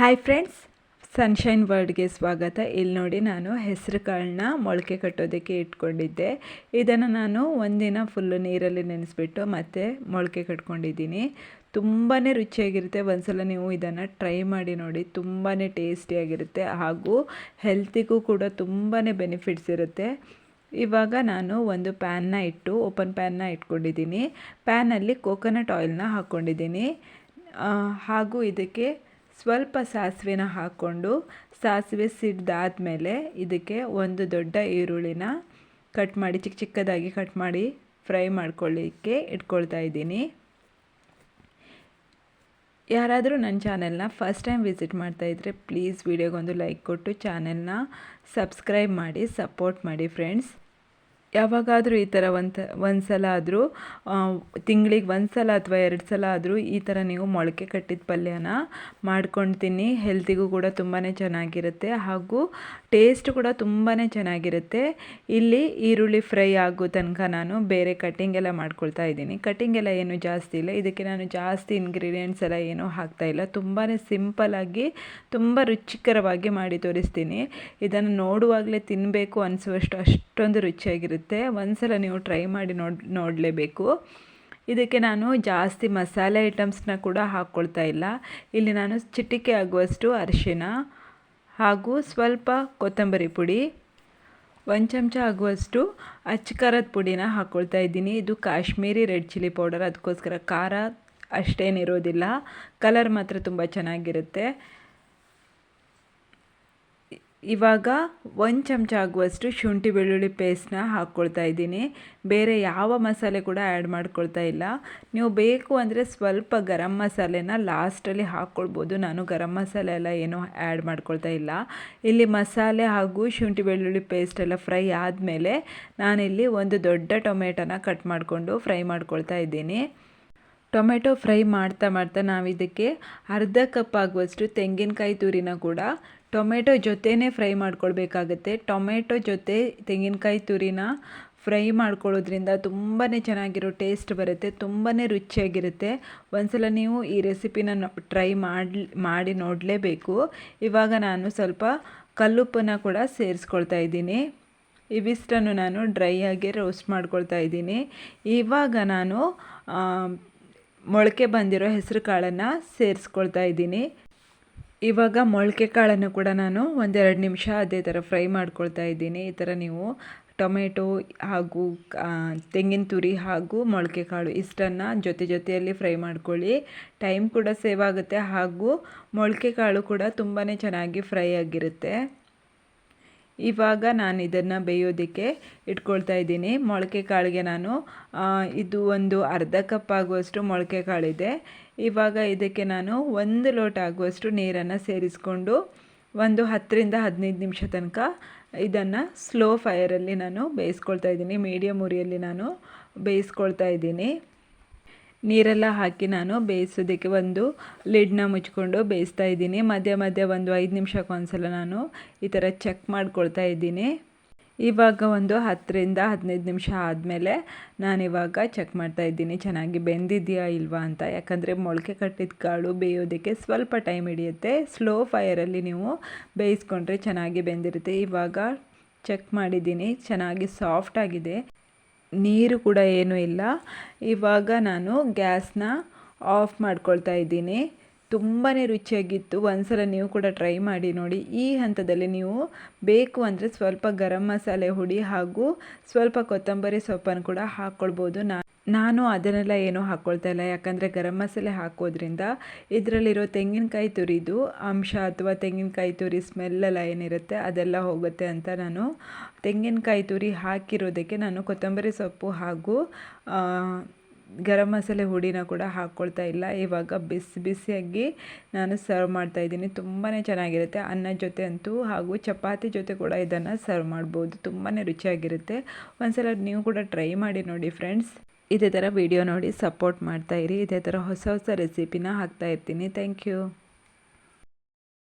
Hi friends sunshine ವರ್ಲ್ಡ್ಗೆ ಸ್ವಾಗತ. ಇಲ್ಲಿ ನೋಡಿ ನಾನು ಹೆಸರು ಕಾಳನ್ನ ಮೊಳಕೆ ಕಟ್ಟೋದಕ್ಕೆ ಇಟ್ಕೊಂಡಿದ್ದೆ. ಇದನ್ನು ನಾನು ಒಂದಿನ ಫುಲ್ಲು ನೀರಲ್ಲಿ ನೆನೆಸ್ಬಿಟ್ಟು ಮತ್ತೆ ಮೊಳಕೆ ಕಟ್ಕೊಂಡಿದ್ದೀನಿ. ತುಂಬಾ ರುಚಿಯಾಗಿರುತ್ತೆ. ಒಂದ್ಸಲ ನೀವು ಇದನ್ನು ಟ್ರೈ ಮಾಡಿ ನೋಡಿ ತುಂಬಾ ಟೇಸ್ಟಿಯಾಗಿರುತ್ತೆ ಹಾಗೂ ಹೆಲ್ತಿಗೂ ಕೂಡ ತುಂಬಾ ಬೆನಿಫಿಟ್ಸ್ ಇರುತ್ತೆ. ಇವಾಗ ನಾನು ಒಂದು ಪ್ಯಾನ್ನ ಇಟ್ಟು ಓಪನ್ ಪ್ಯಾನ್ನ ಇಟ್ಕೊಂಡಿದ್ದೀನಿ. ಪ್ಯಾನಲ್ಲಿ ಕೋಕೋನಟ್ ಆಯಿಲ್ನ ಹಾಕ್ಕೊಂಡಿದ್ದೀನಿ ಹಾಗೂ ಇದಕ್ಕೆ ಸ್ವಲ್ಪ ಸಾಸಿವೆನ ಹಾಕ್ಕೊಂಡು ಸಾಸಿವೆ ಸಿಡ್ದಾದಮೇಲೆ ಇದಕ್ಕೆ ಒಂದು ದೊಡ್ಡ ಈರುಳ್ಳಿನ ಕಟ್ ಮಾಡಿ ಚಿಕ್ಕ ಚಿಕ್ಕದಾಗಿ ಕಟ್ ಮಾಡಿ ಫ್ರೈ ಮಾಡ್ಕೊಳ್ಳಿಕ್ಕೆ ಇಟ್ಕೊಳ್ತಾ ಇದ್ದೀನಿ. ಯಾರಾದರೂ ನನ್ನ ಚಾನೆಲ್ನ ಫಸ್ಟ್ ಟೈಮ್ ವಿಸಿಟ್ ಮಾಡ್ತಾಯಿದ್ರೆ ಪ್ಲೀಸ್ ವಿಡಿಯೋಗೊಂದು ಲೈಕ್ ಕೊಟ್ಟು, ಚಾನೆಲ್ನ ಸಬ್ಸ್ಕ್ರೈಬ್ ಮಾಡಿ ಸಪೋರ್ಟ್ ಮಾಡಿ ಫ್ರೆಂಡ್ಸ್ ಯಾವಾಗಾದರೂ ಈ ಥರ ಒಂದು ಒಂದು ಸಲ ಆದರೂ ತಿಂಗಳಿಗೆ ಒಂದು ಸಲ ಅಥವಾ ಎರಡು ಸಲ ಆದರೂ ಈ ಥರ ನೀವು ಮೊಳಕೆ ಕಟ್ಟಿದ ಪಲ್ಯನ ಮಾಡ್ಕೊಂಡು ತಿನ್ನಿ ಹೆಲ್ತಿಗೂ ಕೂಡ ತುಂಬಾ ಚೆನ್ನಾಗಿರುತ್ತೆ ಹಾಗೂ ಟೇಸ್ಟ್ ಕೂಡ ತುಂಬಾ ಚೆನ್ನಾಗಿರುತ್ತೆ. ಇಲ್ಲಿ ಈರುಳ್ಳಿ ಫ್ರೈ ಆಗೋ ತನಕ ನಾನು ಬೇರೆ ಕಟ್ಟಿಂಗ್ ಎಲ್ಲ ಮಾಡ್ಕೊಳ್ತಾ ಇದ್ದೀನಿ. ಕಟ್ಟಿಂಗ್ ಎಲ್ಲ ಏನು ಜಾಸ್ತಿ ಇಲ್ಲ. ಇದಕ್ಕೆ ನಾನು ಜಾಸ್ತಿ ಇಂಗ್ರೀಡಿಯೆಂಟ್ಸ್ ಎಲ್ಲ ಏನೂ ಹಾಕ್ತಾಯಿಲ್ಲ ತುಂಬಾ ಸಿಂಪಲಾಗಿ ತುಂಬ ರುಚಿಕರವಾಗಿ ಮಾಡಿ ತೋರಿಸ್ತೀನಿ. ಇದನ್ನು ನೋಡುವಾಗಲೇ ತಿನ್ನಬೇಕು ಅನಿಸುವಷ್ಟು, ಅಷ್ಟೊಂದು ರುಚಿಯಾಗಿರುತ್ತೆ. ಇರುತ್ತೆ. ಒಂದ್ಸಲ ನೀವು ಟ್ರೈ ಮಾಡಿ ನೋಡಿ, ನೋಡಲೇಬೇಕು. ಇದಕ್ಕೆ ನಾನು ಜಾಸ್ತಿ ಮಸಾಲೆ ಐಟಮ್ಸ್ನ ಕೂಡ ಹಾಕ್ಕೊಳ್ತಾ ಇಲ್ಲ. ಇಲ್ಲಿ ನಾನು ಚಿಟಿಕೆ ಆಗುವಷ್ಟು ಅರಿಶಿನ ಹಾಗೂ ಸ್ವಲ್ಪ ಕೊತ್ತಂಬರಿ ಪುಡಿ, ಒಂದು ಚಮಚ ಆಗುವಷ್ಟು ಅಚ್ಚ ಪುಡಿನ ಹಾಕ್ಕೊಳ್ತಾ ಇದ್ದೀನಿ. ಇದು ಕಾಶ್ಮೀರಿ ರೆಡ್ ಚಿಲ್ಲಿ ಪೌಡರ್. ಅದಕ್ಕೋಸ್ಕರ ಖಾರ ಅಷ್ಟೇನಿರೋದಿಲ್ಲ. ಕಲರ್ ಮಾತ್ರ ತುಂಬ ಚೆನ್ನಾಗಿರುತ್ತೆ. ಇವಾಗ ಒಂದು ಚಮಚ ಆಗುವಷ್ಟು ಶುಂಠಿ ಬೆಳ್ಳುಳ್ಳಿ ಪೇಸ್ಟ್ನ ಹಾಕ್ಕೊಳ್ತಾ ಇದ್ದೀನಿ. ಬೇರೆ ಯಾವ ಮಸಾಲೆ ಕೂಡ ಆ್ಯಡ್ ಮಾಡ್ಕೊಳ್ತಾ ಇಲ್ಲ. ನೀವು ಬೇಕು ಅಂದರೆ ಸ್ವಲ್ಪ ಗರಂ ಮಸಾಲೆನ ಲಾಸ್ಟಲ್ಲಿ ಹಾಕ್ಕೊಳ್ಬೋದು ನಾನು ಗರಂ ಮಸಾಲೆ ಎಲ್ಲ ಏನೂ ಆ್ಯಡ್ ಮಾಡ್ಕೊಳ್ತಾ ಇಲ್ಲ. ಇಲ್ಲಿ ಮಸಾಲೆ ಹಾಗೂ ಶುಂಠಿ ಬೆಳ್ಳುಳ್ಳಿ ಪೇಸ್ಟ್ ಎಲ್ಲ ಫ್ರೈ ಆದಮೇಲೆ ನಾನಿಲ್ಲಿ ಒಂದು ದೊಡ್ಡ ಟೊಮೆಟೊನ ಕಟ್ ಮಾಡಿಕೊಂಡು ಫ್ರೈ ಮಾಡ್ಕೊಳ್ತಾ ಇದ್ದೀನಿ. ಟೊಮೆಟೊ ಫ್ರೈ ಮಾಡ್ತಾ ಮಾಡ್ತಾ ನಾವು ಇದಕ್ಕೆ ಅರ್ಧ ಕಪ್ ಆಗುವಷ್ಟು ತೆಂಗಿನಕಾಯಿ ತುರಿನ ಕೂಡ ಟೊಮೆಟೊ ಜೊತೆನೇ ಫ್ರೈ ಮಾಡ್ಕೊಳ್ಬೇಕಾಗತ್ತೆ. ಟೊಮೆಟೊ ಜೊತೆ ತೆಂಗಿನಕಾಯಿ ತುರಿನ ಫ್ರೈ ಮಾಡ್ಕೊಳ್ಳೋದ್ರಿಂದ ತುಂಬಾ ಚೆನ್ನಾಗಿರೋ ಟೇಸ್ಟ್ ಬರುತ್ತೆ ತುಂಬಾ ರುಚಿಯಾಗಿರುತ್ತೆ. ಒಂದ್ಸಲ ನೀವು ಈ ರೆಸಿಪಿನ ಟ್ರೈ ಮಾಡಿ ಮಾಡಿ ನೋಡಲೇಬೇಕು. ಇವಾಗ ನಾನು ಸ್ವಲ್ಪ ಕಲ್ಲುಪ್ಪನ್ನು ಕೂಡ ಸೇರಿಸ್ಕೊಳ್ತಾ ಇದ್ದೀನಿ. ಇವಿಷ್ಟನ್ನು ನಾನು ಡ್ರೈ ಆಗಿ ರೋಸ್ಟ್ ಮಾಡ್ಕೊಳ್ತಾ ಇದ್ದೀನಿ. ಇವಾಗ ನಾನು ಮೊಳಕೆ ಬಂದಿರೋ ಹೆಸರು ಕಾಳನ್ನು ಸೇರಿಸ್ಕೊಳ್ತಾ ಇದ್ದೀನಿ. ಇವಾಗ ಮೊಳಕೆ ಕಾಳನ್ನು ಕೂಡ ನಾನು ಒಂದೆರಡು ನಿಮಿಷ ಅದೇ ಥರ ಫ್ರೈ ಮಾಡ್ಕೊಳ್ತಾ ಇದ್ದೀನಿ. ಈ ಥರ ನೀವು ಟೊಮೆಟೊ ಹಾಗೂ ತೆಂಗಿನ ತುರಿ ಹಾಗೂ ಮೊಳಕೆ ಕಾಳು ಇಷ್ಟನ್ನು ಜೊತೆ ಜೊತೆಯಲ್ಲಿ ಫ್ರೈ ಮಾಡ್ಕೊಳ್ಳಿ. ಟೈಮ್ ಕೂಡ ಸೇವ್ ಆಗುತ್ತೆ ಹಾಗೂ ಮೊಳಕೆ ಕಾಳು ಕೂಡ ತುಂಬಾ ಚೆನ್ನಾಗಿ ಫ್ರೈ ಆಗಿರುತ್ತೆ. ಇವಾಗ ನಾನು ಇದನ್ನು ಬೇಯೋದಕ್ಕೆ ಇಟ್ಕೊಳ್ತಾ ಇದ್ದೀನಿ. ಮೊಳಕೆ ಕಾಳಿಗೆ ನಾನು ಇದು ಒಂದು ಅರ್ಧ ಕಪ್ ಆಗುವಷ್ಟು ಮೊಳಕೆ ಕಾಳಿದೆ. ಇವಾಗ ಇದಕ್ಕೆ ನಾನು ಒಂದು ಲೋಟ ಆಗುವಷ್ಟು ನೀರನ್ನು ಸೇರಿಸ್ಕೊಂಡು ಒಂದು ಹತ್ತರಿಂದ ಹದಿನೈದು ನಿಮಿಷ ತನಕ ಇದನ್ನು ಸ್ಲೋ ಫೈಯರಲ್ಲಿ ನಾನು ಬೇಯಿಸ್ಕೊಳ್ತಾ ಇದ್ದೀನಿ. ಮೀಡಿಯಮ್ ಉರಿಯಲ್ಲಿ ನಾನು ಬೇಯಿಸ್ಕೊಳ್ತಾ ಇದ್ದೀನಿ. ನೀರೆಲ್ಲ ಹಾಕಿ ನಾನು ಬೇಯಿಸೋದಕ್ಕೆ ಒಂದು ಲಿಡ್ನ ಮುಚ್ಕೊಂಡು ಬೇಯಿಸ್ತಾ ಇದ್ದೀನಿ. ಮಧ್ಯ ಮಧ್ಯ ಒಂದು ಐದು ನಿಮಿಷಕ್ಕೊಂದ್ಸಲ ನಾನು ಈ ಥರ ಚೆಕ್ ಮಾಡ್ಕೊಳ್ತಾ ಇದ್ದೀನಿ. ಇವಾಗ ಒಂದು ಹತ್ತರಿಂದ ಹದಿನೈದು ನಿಮಿಷ ಆದಮೇಲೆ ನಾನಿವಾಗ ಚೆಕ್ ಮಾಡ್ತಾ ಇದ್ದೀನಿ. ಚೆನ್ನಾಗಿ ಬೆಂದಿದೆಯಾ ಇಲ್ವಾ ಅಂತ. ಯಾಕಂದರೆ ಮೊಳಕೆ ಕಟ್ಟಿದ ಕಾಳು ಬೇಯೋದಕ್ಕೆ ಸ್ವಲ್ಪ ಟೈಮ್ ಹಿಡಿಯುತ್ತೆ. ಸ್ಲೋ ಫೈರಲ್ಲಿ ನೀವು ಬೇಯಿಸ್ಕೊಂಡ್ರೆ ಚೆನ್ನಾಗಿ ಬೆಂದಿರುತ್ತೆ. ಇವಾಗ ಚೆಕ್ ಮಾಡಿದ್ದೀನಿ. ಚೆನ್ನಾಗಿ ಸಾಫ್ಟಾಗಿದೆ ನೀರು ಕೂಡ ಏನೂ ಇಲ್ಲ. ಇವಾಗ ನಾನು ಗ್ಯಾಸ್ನ ಆಫ್ ಮಾಡ್ಕೊಳ್ತಾ ಇದ್ದೀನಿ. ತುಂಬಾ ರುಚಿಯಾಗಿತ್ತು. ಒಂದ್ಸಲ ನೀವು ಕೂಡ ಟ್ರೈ ಮಾಡಿ ನೋಡಿ. ಈ ಹಂತದಲ್ಲಿ ನೀವು ಬೇಕು ಅಂದರೆ ಸ್ವಲ್ಪ ಗರಂ ಮಸಾಲೆ ಹುಡಿ ಹಾಗೂ ಸ್ವಲ್ಪ ಕೊತ್ತಂಬರಿ ಸೊಪ್ಪನ್ನು ಕೂಡ ಹಾಕ್ಕೊಳ್ಬೋದು. ನಾ ನಾನು ಅದನ್ನೆಲ್ಲ ಏನೂ ಹಾಕ್ಕೊಳ್ತಾ ಇಲ್ಲ. ಯಾಕಂದರೆ ಗರಂ ಮಸಾಲೆ ಹಾಕೋದ್ರಿಂದ ಇದರಲ್ಲಿರೋ ತೆಂಗಿನಕಾಯಿ ತುರಿದು, ಅಂಶ ಅಥವಾ ತೆಂಗಿನಕಾಯಿ ತುರಿ ಸ್ಮೆಲ್ಲೆಲ್ಲ ಏನಿರುತ್ತೆ ಅದೆಲ್ಲ ಹೋಗುತ್ತೆ ಅಂತ ನಾನು ತೆಂಗಿನಕಾಯಿ ತುರಿ ಹಾಕಿರೋದಕ್ಕೆ ನಾನು ಕೊತ್ತಂಬರಿ ಸೊಪ್ಪು ಹಾಗೂ ಗರಂ ಮಸಾಲೆ ಹುಡಿನ ಕೂಡ ಹಾಕ್ಕೊಳ್ತಾ ಇಲ್ಲ. ಇವಾಗ ಬಿಸಿ ಬಿಸಿಯಾಗಿ ನಾನು ಸರ್ವ್ ಮಾಡ್ತಾ ಇದ್ದೀನಿ. ತುಂಬಾ ಚೆನ್ನಾಗಿರುತ್ತೆ. ಅನ್ನ ಜೊತೆ ಅಂತೂ ಹಾಗೂ ಚಪಾತಿ ಜೊತೆ ಕೂಡ ಇದನ್ನು ಸರ್ವ್ ಮಾಡ್ಬೋದು. ತುಂಬಾ ರುಚಿಯಾಗಿರುತ್ತೆ. ಒಂದ್ಸಲ ನೀವು ಕೂಡ ಟ್ರೈ ಮಾಡಿ ನೋಡಿ ಫ್ರೆಂಡ್ಸ್ ಇದೇ ಥರ ವಿಡಿಯೋ ನೋಡಿ ಸಪೋರ್ಟ್ ಮಾಡ್ತಾಯಿರಿ ಇದೇ ಥರ ಹೊಸ ಹೊಸ ರೆಸಿಪಿನ ಹಾಕ್ತಾ ಇರ್ತೀನಿ. Thank you